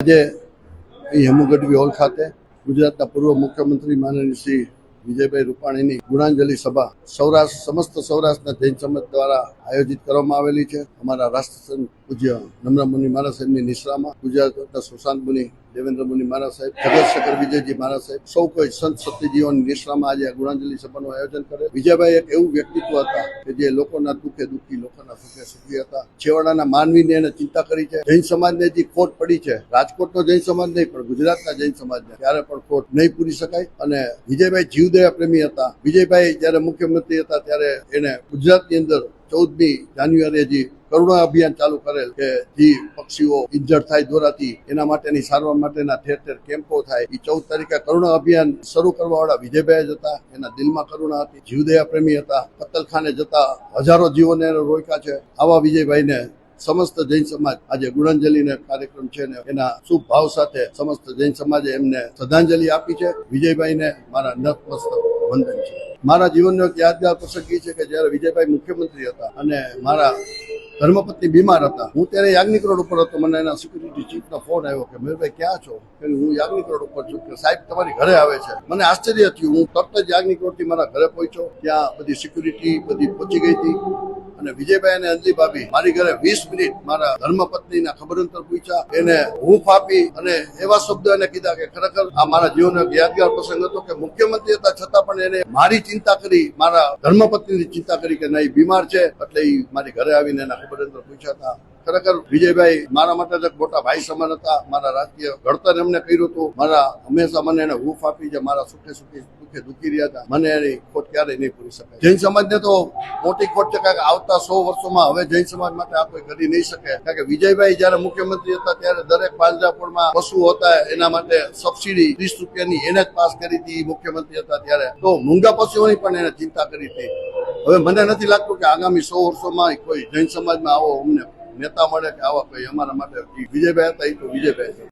આજે યમુગઢ હેમુ હોલ ખાતે ગુજરાતના પૂર્વ મુખ્યમંત્રી માનનીય શ્રી વિજયભાઈ રૂપાણીની ગુણાંજલિ સભા સૌરાષ્ટ્ર, સમસ્ત સૌરાષ્ટ્રના જૈન સમાજ દ્વારા આયોજિત કરવામાં આવેલી છે. અમારા રાષ્ટ્રસંત પૂજ્ય નમ્ર મુનિ મહારાજ સાહેબની નિશ્રામાં ગુજરાતના સુશાંત મુનિ, દેવેન્દ્ર મુનિ મહારાજ સાહેબ જગતશેખર વિજયજી મહારાજ સાહેબ, સૌ કોઈ સંત સત્યજીઓની નિશ્રામાં આજે ગુણાંજલિ સભાનું આયોજન કરે. વિજયભાઈ એક એવું વ્યક્તિત્વ હતા કે જે લોકોના દુઃખે દુઃખી, લોકોના સુખે સુખી હતા. છેવાડાના માનવીને એને ચિંતા કરી છે. જૈન સમાજને જે ખોટ પડી છે. રાજકોટનો જૈન સમાજ નહીં, પણ ગુજરાતના જૈન સમાજને ત્યારે પણ ખોટ નહીં પૂરી શકાય. અને વિજયભાઈ જીવદયા પ્રેમી હતા. વિજયભાઈ જ્યારે મુખ્યમંત્રી હતા ત્યારે એને ગુજરાતની અંદર ચૌદમી જાન્યુઆરીએ જે કરુણા અભિયાન ચાલુ કરેલ કે જે પક્ષીઓ ઇન્જર્ડ થાય દોરાથી એના માટેની સારવાર માટેના ઠેર ઠેર કેમ્પો થાય એ ચૌદ તારીખે કરુણા અભિયાન શરૂ કરવા વાળા વિજયભાઈ જ હતા. એના દિલમાં કરુણા હતી. જીવદયા પ્રેમી હતા. કતલખાને જતા હજારો જીવોને રોક્યા છે. આવા વિજયભાઈને સમસ્ત જૈન સમાજ આજે ગુણાંજલિને કાર્યક્રમ છે ને એના શુભ ભાવ સાથે સમસ્ત જૈન સમાજે એમને શ્રદ્ધાંજલિ આપી છે. વિજયભાઈને મારા નતમસ્તક વંદન છે. મારા જીવનનો એક યાદગાર પ્રસંગ એ છે કે જ્યારે વિજયભાઈ મુખ્યમંત્રી હતા અને મારા ધર્મપત્ની બીમાર હતા, હું ત્યારે યાજ્ઞિક રોડ ઉપર હતો. મને એના સિક્યુરિટી ચીફનો ફોન આવ્યો કે મયુરભાઈ ક્યાં છો? કે હું યાજ્ઞિક રોડ ઉપર છું. કે, સાહેબ, તમારી ઘરે આવે છે. મને આશ્ચર્ય થયું. હું તરત જ યાજ્ઞિક રોડથી મારા ઘરે પહોંચ્યો. ત્યાં બધી સિક્યુરિટી બધી પહોંચી ગઈ હતી. અને વિજયભાઈ અને અંજલી ભાભી મારી ઘરે વીસ મિનિટ મારા ધર્મપત્નીના ખબર અંતર પૂછ્યા. એને હૂંફ આપી અને એવા શબ્દો એને કીધા કે ખરેખર આ મારા જીવનનો યાદગાર પ્રસંગ હતો કે મુખ્યમંત્રી હતા, છતાં પણ એને મારી ચિંતા કરી, મારા ધર્મપત્નીની ચિંતા કરી કે નહીં, બીમાર છે, એટલે એ મારી ઘરે આવીને એના ખબર અંતર પૂછ્યા હતા. ખરેખર વિજયભાઈ મારા માટે જ મોટા ભાઈ સમાન હતા. મારા રાજકીય ઘડતર એમને કર્યું હતું. મારા હંમેશા મને એને હૂંફ આપી છે મારા સુખે સુખી દુઃખે દુઃખી રહ્યા હતા. મને એની ખોટ ક્યારેય નહીં પૂરી શકાય જૈન સમાજને તો મોટી ખોટ છે, કારણ કે આવતા સો વર્ષોમાં હવે જૈન સમાજ માટે આ કોઈ કરી નહીં શકે. કારણ કે વિજયભાઈ જયારે મુખ્યમંત્રી હતા, ત્યારે દરેક પાંજરાપોળમાં પશુ હતા, એના માટે સબસિડી ત્રીસ રૂપિયાની એને જ પાસ કરી હતી મુખ્યમંત્રી હતા ત્યારે. તો મૂંગા પશુઓની પણ એને ચિંતા કરી હતી. હવે મને નથી લાગતું કે આગામી સો વર્ષોમાં કોઈ જૈન સમાજમાં આવો અમને નેતા મળે કે આવા કોઈ અમારા માટે. વિજયભાઈ હતા એ તો વિજયભાઈ